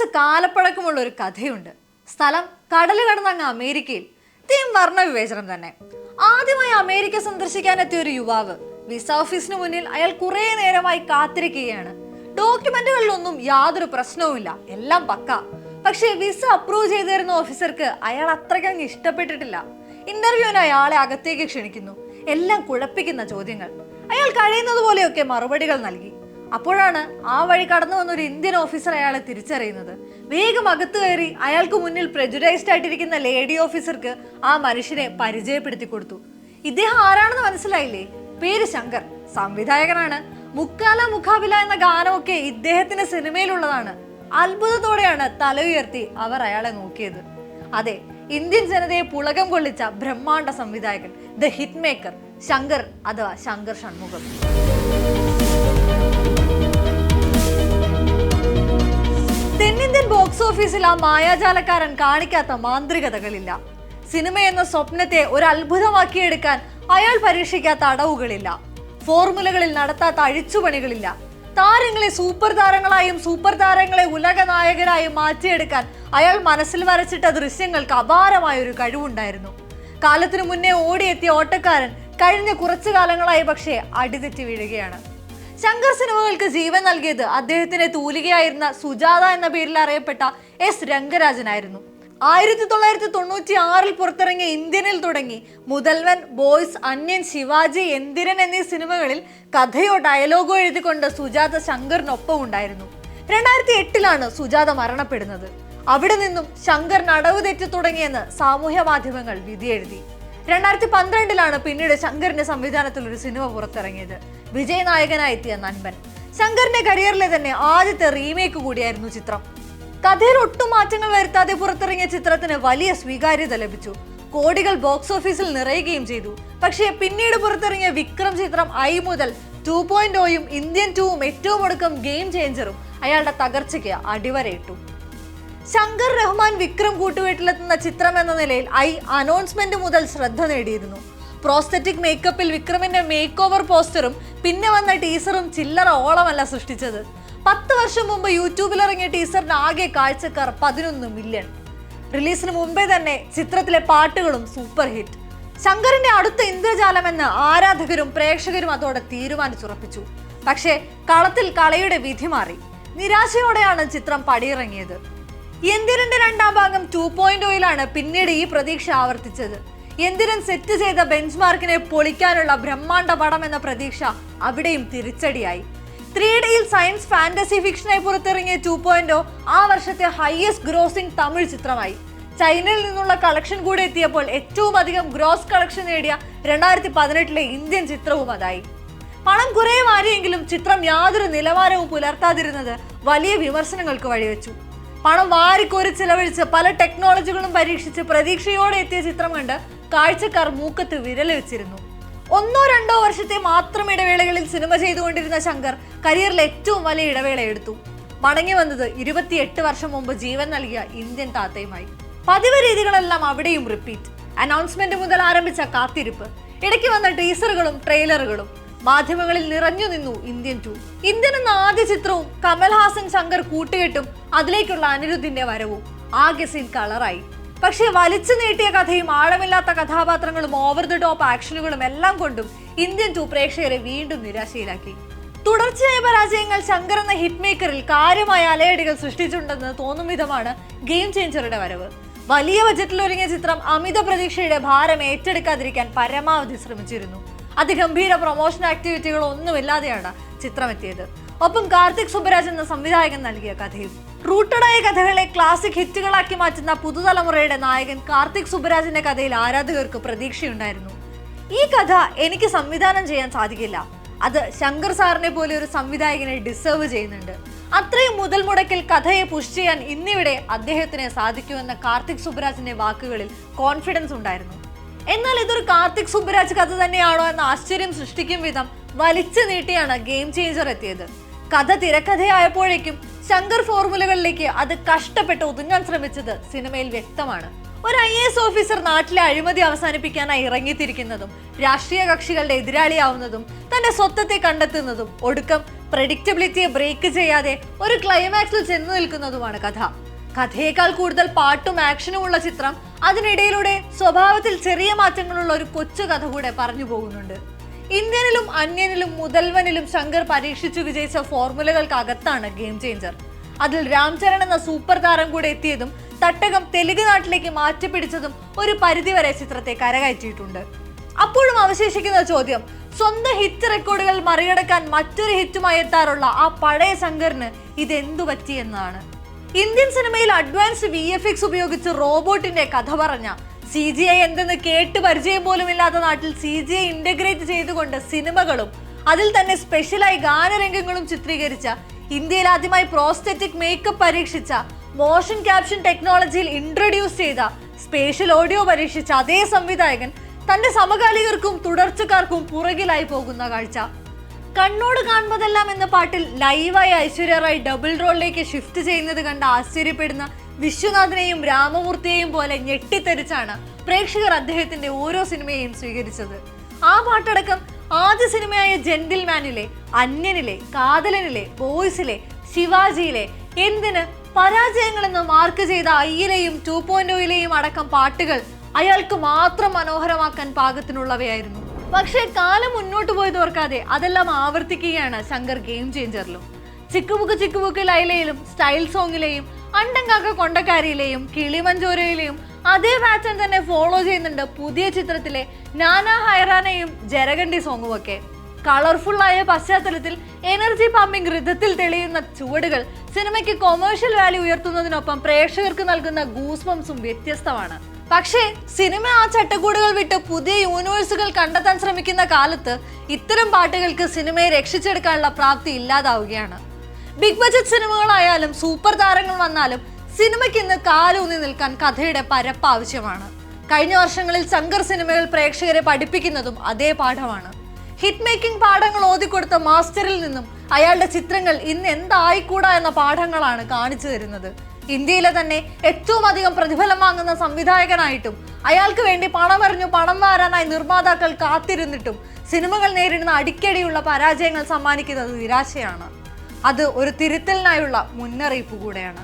കുറച്ച് കാലപ്പഴക്കമുള്ള ഒരു കഥയുണ്ട്. സ്ഥലം കടൽ കടന്നങ്ങ് അമേരിക്കയിൽ. തീം വർണ വിവേചനം തന്നെ. ആദ്യമായി അമേരിക്ക സന്ദർശിക്കാനെത്തിയ ഒരു യുവാവ് വിസ ഓഫീസിന് മുന്നിൽ അയാൾ കുറേ നേരമായി കാത്തിരിക്കുകയാണ്. ഡോക്യുമെന്റുകളിലൊന്നും യാതൊരു പ്രശ്നവുമില്ല. എല്ലാം പക്ക. പക്ഷേ വിസ അപ്രൂവ് ചെയ്തിരുന്ന ഓഫീസർക്ക് അയാൾ അത്രയ്ക്കങ്ങ് ഇഷ്ടപ്പെട്ടിട്ടില്ല. ഇന്റർവ്യൂവിന് അയാളെ അകത്തേക്ക് ക്ഷണിക്കുന്നു. എല്ലാം കുഴപ്പിക്കുന്ന ചോദ്യങ്ങൾ. അയാൾ കഴിയുന്നത് പോലെയൊക്കെ മറുപടികൾ നൽകി. അപ്പോഴാണ് ആ വഴി കടന്നു വന്ന ഒരു ഇന്ത്യൻ ഓഫീസർ അയാളെ തിരിച്ചറിയുന്നത്. വേഗം അകത്ത് കയറി അയാൾക്ക് മുന്നിൽ പ്രജുഡൈസ്ഡ് ആയിട്ടിരിക്കുന്ന ലേഡി ഓഫീസർക്ക് ആ മനുഷ്യനെ പരിചയപ്പെടുത്തി കൊടുത്തു. ഇദ്ദേഹം ആരാണെന്ന് മനസ്സിലായില്ലേ? പേര് ശങ്കർ. സംവിധായകനാണ്. മുക്കാല മുഖാബില എന്ന ഗാനമൊക്കെ ഇദ്ദേഹത്തിന്റെ സിനിമയിലുള്ളതാണ്. അത്ഭുതത്തോടെയാണ് തല ഉയർത്തി അവർ അയാളെ നോക്കിയത്. അതെ ഇന്ത്യൻ ജനതയെ പുളകം കൊള്ളിച്ച ബ്രഹ്മാണ്ഡ സംവിധായകൻ ദ ഹിറ്റ് മേക്കർ ശങ്കർ അഥവാ ശങ്കർ ഷൺമുഖം. ഓഫീസിൽ ആ മായാജാലക്കാരൻ കാണിക്കാത്ത മാന്ത്രികതകളില്ല. സിനിമ എന്ന സ്വപ്നത്തെ ഒരു അത്ഭുതമാക്കിയെടുക്കാൻ അയാൾ പരീക്ഷിക്കാത്ത അടവുകളില്ല. ഫോർമുലകളിൽ നടത്താത്ത അഴിച്ചുപണികളില്ല. താരങ്ങളെ സൂപ്പർ താരങ്ങളായും സൂപ്പർ താരങ്ങളെ ഉലക നായകരായും മാറ്റിയെടുക്കാൻ അയാൾ മനസ്സിൽ വരച്ചിട്ട ദൃശ്യങ്ങൾക്ക് അപാരമായ ഒരു കഴിവുണ്ടായിരുന്നു. കാലത്തിനു മുന്നേ ഓടിയെത്തിയ ഓട്ടക്കാരൻ കഴിഞ്ഞ കുറച്ചു കാലങ്ങളായി പക്ഷേ അടിതെറ്റി വീഴുകയാണ്. ശങ്കർ സിനിമകൾക്ക് ജീവൻ നൽകിയത് അദ്ദേഹത്തിന്റെ തൂലികയായിരുന്ന സുജാത എന്ന പേരിൽ അറിയപ്പെട്ട എസ് രംഗരാജനായിരുന്നു. ആയിരത്തി തൊള്ളായിരത്തി തൊണ്ണൂറ്റി ആറിൽ പുറത്തിറങ്ങിയ ഇന്ത്യനിൽ തുടങ്ങി മുതൽവൻ ബോയ്സ് അന്യൻ ശിവാജി എന്തിരൻ എന്നീ സിനിമകളിൽ കഥയോ ഡയലോഗോ എഴുതിക്കൊണ്ട് സുജാത ശങ്കറിനൊപ്പം ഉണ്ടായിരുന്നു. രണ്ടായിരത്തി എട്ടിലാണ് സുജാത മരണപ്പെടുന്നത്. അവിടെ നിന്നും ശങ്കർ നടവ് തെറ്റി തുടങ്ങിയെന്ന് സാമൂഹ്യ മാധ്യമങ്ങൾ വിധിയെഴുതി. രണ്ടായിരത്തി പന്ത്രണ്ടിലാണ് പിന്നീട് ശങ്കറിന്റെ സംവിധാനത്തിൽ ഒരു സിനിമ പുറത്തിറങ്ങിയത്. വിജയ് നായകനായി എത്തിയ നൻപൻ. ശങ്കറിന്റെ കരിയറിലെ തന്നെ ആദ്യത്തെ റീമേക്ക് കൂടിയായിരുന്നു ചിത്രം. കഥയിൽ ഒട്ടും മാറ്റങ്ങൾ വരുത്താതെ പുറത്തിറങ്ങിയ ചിത്രത്തിന് വലിയ സ്വീകാര്യത ലഭിച്ചു. കോടികൾ ബോക്സ് ഓഫീസിൽ നിറയുകയും ചെയ്തു. പക്ഷേ പിന്നീട് പുറത്തിറങ്ങിയ വിക്രം ചിത്രം ഐ മുതൽ ടു പോയിന്റ് ഓയും ഇന്ത്യൻ ടൂവും ഏറ്റവും ഒടുക്കം ഗെയിം ചേഞ്ചറും അയാളുടെ തകർച്ചയ്ക്ക് അടിവരയിട്ടു. ശങ്കർ റഹ്മാൻ വിക്രം കൂട്ടുവീട്ടിലെത്തുന്ന ചിത്രം എന്ന നിലയിൽ ഐ അനൗൺസ്മെന്റ് മുതൽ ശ്രദ്ധ നേടിയിരുന്നു. പ്രോസ്തറ്റിക് മേക്കപ്പിൽ വിക്രമിന്റെ മേക്ക് ഓവർ പോസ്റ്ററും പിന്നെ വന്ന ടീസറും ചില്ലറ ഓളമല്ല സൃഷ്ടിച്ചത്. പത്ത് വർഷം മുമ്പ് യൂട്യൂബിൽ ഇറങ്ങിയ ടീസറിന് ആകെ കാഴ്ചക്കാർ പതിനൊന്ന് മില്യൺ റിലീസിന് മുമ്പേ തന്നെ ചിത്രത്തിലെ പാട്ടുകളും സൂപ്പർ ഹിറ്റ് ശങ്കറിന്റെ അടുത്ത ഇന്ദ്രജാലമെന്ന് ആരാധകരും പ്രേക്ഷകരും അതോടെ തീരുമാനിച്ചുറപ്പിച്ചു. പക്ഷേ കളത്തിൽ കളയുടെ വിധി മാറി. നിരാശയോടെയാണ് ചിത്രം പടിയിറങ്ങിയത്. എന്തിരന്റെ രണ്ടാം ഭാഗം ടു പോയിന്റ് ഓയിലാണ് പിന്നീട് ഈ പ്രതീക്ഷ ആവർത്തിച്ചത്? എന്തിരൻ സെറ്റ് ചെയ്ത ബെഞ്ച് മാർക്കിനെ പൊളിക്കാനുള്ള ബ്രഹ്മാണ്ഡ പടം എന്ന പ്രതീക്ഷ അവിടെയും തിരിച്ചടിയായി. ത്രീ ഡിയിൽ സയൻസ് ഫാന്റസി ഫിക്ഷനായി പുറത്തിറങ്ങിയ ടു പോയിന്റ് ആ വർഷത്തെ ഹയസ്റ്റ് ഗ്രോസിംഗ് തമിഴ് ചിത്രമായി. ചൈനയിൽ നിന്നുള്ള കളക്ഷൻ കൂടെ എത്തിയപ്പോൾ ഏറ്റവും അധികം ഗ്രോസ് കളക്ഷൻ നേടിയ രണ്ടായിരത്തി പതിനെട്ടിലെ ഇന്ത്യൻ ചിത്രവും അതായി. പണം കുറെ വാരിയെങ്കിലും ചിത്രം യാതൊരു നിലവാരവും പുലർത്താതിരുന്നത് വലിയ വിമർശനങ്ങൾക്ക് വഴിവെച്ചു. പണം വാരിക്കോരി ചിലവഴിച്ച് പല ടെക്നോളജികളും പരീക്ഷിച്ച് പ്രതീക്ഷയോടെ എത്തിയ ചിത്രം കണ്ട് കാഴ്ചക്കാർ മൂക്കത്ത് വിരൽ വെച്ചിരുന്നു. ഒന്നോ രണ്ടോ വർഷത്തെ മാത്രം ഇടവേളകളിൽ സിനിമ ചെയ്തുകൊണ്ടിരുന്ന ശങ്കർ കരിയറിൽ ഏറ്റവും വലിയ ഇടവേള എടുത്തു. മടങ്ങി വന്നത് ഇരുപത്തിയെട്ട് വർഷം മുമ്പ് ജീവൻ നൽകിയ ഇന്ത്യൻ താത്തയുമായി. പതിവ് രീതികളെല്ലാം അവിടെയും റിപ്പീറ്റ് അനൗൺസ്മെന്റ് മുതൽ ആരംഭിച്ച കാത്തിരിപ്പ്. ഇടയ്ക്ക് വന്ന ടീസറുകളും ട്രെയിലറുകളും മാധ്യമങ്ങളിൽ നിറഞ്ഞു നിന്നു ഇന്ത്യൻ ടു. ഇന്ത്യൻ എന്ന ആദ്യ ചിത്രവും കമൽഹാസൻ ശങ്കർ കൂട്ടുകെട്ടും അതിലേക്കുള്ള അനിരുദ്ധിന്റെ വരവും ആകെ സീൻ കളറായി. പക്ഷേ വലിച്ചു നീട്ടിയ കഥയും ആഴമില്ലാത്ത കഥാപാത്രങ്ങളും ഓവർ ദി ടോപ്പ് ആക്ഷനുകളും എല്ലാം കൊണ്ടും ഇന്ത്യൻ ടു പ്രേക്ഷകരെ വീണ്ടും നിരാശയിലാക്കി. തുടർച്ചയായ പരാജയങ്ങൾ ശങ്കർ എന്ന ഹിറ്റ് മേക്കറിൽ കാര്യമായ അലയടികൾ സൃഷ്ടിച്ചിട്ടുണ്ടെന്ന് തോന്നും വിധമാണ് ഗെയിം ചേഞ്ചറുടെ വരവ്. വലിയ ബജറ്റിൽ ഒരുങ്ങിയ ചിത്രം അമിത പ്രതീക്ഷയുടെ ഭാരം ഏറ്റെടുക്കാതിരിക്കാൻ പരമാവധി ശ്രമിച്ചിരുന്നു. അതിഗംഭീര പ്രൊമോഷൻ ആക്ടിവിറ്റികൾ ഒന്നുമില്ലാതെയാണ് ചിത്രമെത്തിയത്. ഒപ്പം കാർത്തിക് സുബരാജ് എന്ന സംവിധായകൻ നൽകിയ കഥയും റൂട്ടഡായ കഥകളെ ക്ലാസിക് ഹിറ്റുകളാക്കി മാറ്റുന്ന പുതുതലമുറയുടെ നായകൻ കാർത്തിക് സുബരാജിന്റെ കഥയിൽ ആരാധകർക്ക് പ്രതീക്ഷയുണ്ടായിരുന്നു. ഈ കഥ എനിക്ക് സംവിധാനം ചെയ്യാൻ സാധിക്കില്ല. അത് ശങ്കർ സാറിനെ പോലെ ഒരു സംവിധായകനെ ഡിസേർവ് ചെയ്യുന്നുണ്ട്. അത്രയും മുതൽ മുടക്കിൽ കഥയെ പുഷ് ചെയ്യാൻ ഇന്നിവിടെ അദ്ദേഹത്തിന് സാധിക്കുമെന്ന കാർത്തിക് സുബരാജിന്റെ വാക്കുകളിൽ കോൺഫിഡൻസ് ഉണ്ടായിരുന്നു. എന്നാൽ ഇതൊരു കാർത്തിക് സുബ്ബരാജ് കഥ തന്നെയാണോ എന്ന ആശ്ചര്യം സൃഷ്ടിക്കും വിധം വലിച്ചു നീട്ടിയാണ് ഗെയിം ചേഞ്ചർ എത്തിയത്. കഥ തിരക്കഥയായപ്പോഴേക്കും ശങ്കർ ഫോർമുലകളിലേക്ക് അത് കഷ്ടപ്പെട്ട് ഒതുങ്ങാൻ ശ്രമിച്ചത് സിനിമയിൽ വ്യക്തമാണ്. ഒരു ഐ എസ് ഓഫീസർ നാട്ടിലെ അഴിമതി അവസാനിപ്പിക്കാനായി ഇറങ്ങിത്തിരിക്കുന്നതും രാഷ്ട്രീയ കക്ഷികളുടെ എതിരാളിയാവുന്നതും തന്റെ സ്വത്വത്തെ കണ്ടെത്തുന്നതും ഒടുക്കം പ്രഡിക്റ്റബിലിറ്റിയെ ബ്രേക്ക് ചെയ്യാതെ ഒരു ക്ലൈമാക്സിൽ ചെന്നു നിൽക്കുന്നതുമാണ് കഥ. കഥയേക്കാൾ കൂടുതൽ പാട്ടും ആക്ഷനും ഉള്ള ചിത്രം അതിനിടയിലൂടെ സ്വഭാവത്തിൽ ചെറിയ മാറ്റങ്ങളുള്ള ഒരു കൊച്ചു കഥ കൂടെ പറഞ്ഞു പോകുന്നുണ്ട്. ഇന്ത്യനിലും അന്യനിലും മുതൽവനിലും ശങ്കർ പരീക്ഷിച്ചു വിജയിച്ച ഫോർമുലകൾക്കകത്താണ് ഗെയിം ചേഞ്ചർ അതിൽ രാംചരൺ എന്ന സൂപ്പർ താരം കൂടെ എത്തിയതും തട്ടകം തെലുങ്ക് നാട്ടിലേക്ക് മാറ്റിപ്പിടിച്ചതും ഒരു പരിധിവരെ ചിത്രത്തെ കരകയറ്റിയിട്ടുണ്ട്. അപ്പോഴും അവശേഷിക്കുന്ന ചോദ്യം സ്വന്തം ഹിറ്റ് റെക്കോർഡുകൾ മറികടക്കാൻ മറ്റൊരു ഹിറ്റുമായി എത്താറുള്ള ആ പഴയ ശങ്കറിന് ഇതെന്തു പറ്റി എന്നതാണ് ഇന്ത്യൻ സിനിമയിൽ അഡ്വാൻസ് വി എഫ് എക്സ് ഉപയോഗിച്ച് റോബോട്ടിന്റെ കഥ പറഞ്ഞ സി ജി ഐ എന്തെന്ന് കേട്ട് പരിചയം പോലും ഇല്ലാത്ത നാട്ടിൽ സി ജി ഐ ഇന്റഗ്രേറ്റ് ചെയ്തുകൊണ്ട് സിനിമകളും അതിൽ തന്നെ സ്പെഷ്യലായി ഗാനരംഗങ്ങളും ചിത്രീകരിച്ച ഇന്ത്യയിൽ ആദ്യമായി പ്രോസ്തെറ്റിക് മേക്കപ്പ് പരീക്ഷിച്ച മോഷൻ ക്യാപ്ഷൻ ടെക്നോളജിയിൽ ഇൻട്രൊഡ്യൂസ് ചെയ്ത സ്പേഷ്യൽ ഓഡിയോ പരീക്ഷിച്ച അതേ സംവിധായകൻ തന്റെ സമകാലികർക്കും തുടർച്ചക്കാർക്കും പുറകിലായി പോകുന്ന കാഴ്ച. കണ്ണോട് കാണുന്നതെല്ലാം എന്ന പാട്ടിൽ ലൈവായി ഐശ്വര്യ റായ് ഡബിൾ റോളിലേക്ക് ഷിഫ്റ്റ് ചെയ്യുന്നത് കണ്ട് ആശ്ചര്യപ്പെടുന്ന വിശ്വനാഥിനെയും രാമമൂർത്തിയെയും പോലെ ഞെട്ടിത്തെറിച്ചാണ് പ്രേക്ഷകർ അദ്ദേഹത്തിന്റെ ഓരോ സിനിമയെയും സ്വീകരിച്ചത്. ആ പാട്ടടക്കം ആദ്യ സിനിമയായ ജെന്റിൽമാനിലെ അന്യനിലെ കാതലനിലെ ബോയ്സിലെ ശിവാജിയിലെ എന്തിന് പരാജയങ്ങളെന്ന് മാർക്ക് ചെയ്ത ഐയിലെയും ടു പോയിന്റോയിലെയും അടക്കം പാട്ടുകൾ അയാൾക്ക് മാത്രം മനോഹരമാക്കാൻ പാകത്തിനുള്ളവയായിരുന്നു. പക്ഷേ കാലം മുന്നോട്ട് പോയി തോർക്കാതെ അതെല്ലാം ആവർത്തിക്കുകയാണ് ശങ്കർ ഗെയിം ചേഞ്ചറിലും. ചിക്കുമുക്ക് ചിക്കുമുക്ക് ലൈലയിലും സ്റ്റൈൽ സോങ്ങിലെയും അണ്ടങ്കാക്ക കൊണ്ടക്കാരിയിലെയും കിളിമഞ്ചോരയിലെയും അതേ പാറ്റേൺ തന്നെ ഫോളോ ചെയ്യുന്നുണ്ട് പുതിയ ചിത്രത്തിലെ നാനാ ഹൈറാനയും ജരഗണ്ടി സോങ്ങും ഒക്കെ. കളർഫുള്ളായ പശ്ചാത്തലത്തിൽ എനർജി പമ്പിംഗ് ഋതത്തിൽ തെളിയുന്ന ചുവടുകൾ സിനിമയ്ക്ക് കൊമേഴ്ഷ്യൽ വാല്യൂ ഉയർത്തുന്നതിനൊപ്പം പ്രേക്ഷകർക്ക് നൽകുന്ന ഗൂസ്ബംസും വ്യത്യസ്തമാണ്. പക്ഷേ സിനിമ ആ ചട്ടക്കൂടുകൾ വിട്ട് പുതിയ യൂണിവേഴ്സുകൾ കണ്ടെത്താൻ ശ്രമിക്കുന്ന കാലത്ത് ഇത്തരം പാട്ടുകൾക്ക് സിനിമയെ രക്ഷിച്ചെടുക്കാനുള്ള പ്രാപ്തി ഇല്ലാതാവുകയാണ്. ബിഗ് ബജറ്റ് സിനിമകളായാലും സൂപ്പർ താരങ്ങൾ വന്നാലും സിനിമയ്ക്ക് ഇന്ന് കാലൂന്നി നിൽക്കാൻ കഥയുടെ പരപ്പ് ആവശ്യമാണ്. കഴിഞ്ഞ വർഷങ്ങളിൽ ശങ്കർ സിനിമകൾ പ്രേക്ഷകരെ പഠിപ്പിക്കുന്നതും അതേ പാഠമാണ്. ഹിറ്റ് മേക്കിംഗ് പാഠങ്ങൾ ഓതിക്കൊടുത്ത മാസ്റ്ററിൽ നിന്നും അയാളുടെ ചിത്രങ്ങൾ ഇന്ന് എന്തായിക്കൂടാ എന്ന പാഠങ്ങളാണ് കാണിച്ചു തരുന്നത്. ഇന്ത്യയിലെ തന്നെ ഏറ്റവും അധികം പ്രതിഫലം വാങ്ങുന്ന സംവിധായകനായിട്ടും അയാൾക്ക് വേണ്ടി പണം പണമെറിഞ്ഞു പണം വാരാനായി നിർമ്മാതാക്കൾ കാത്തിരുന്നിട്ടും സിനിമകൾ നേരിടുന്ന അടിക്കടിയുള്ള പരാജയങ്ങൾ സമ്മാനിക്കുന്നത് നിരാശയാണ്. അത് ഒരു തിരുത്തലിനായുള്ള മുന്നറിയിപ്പ് കൂടെയാണ്.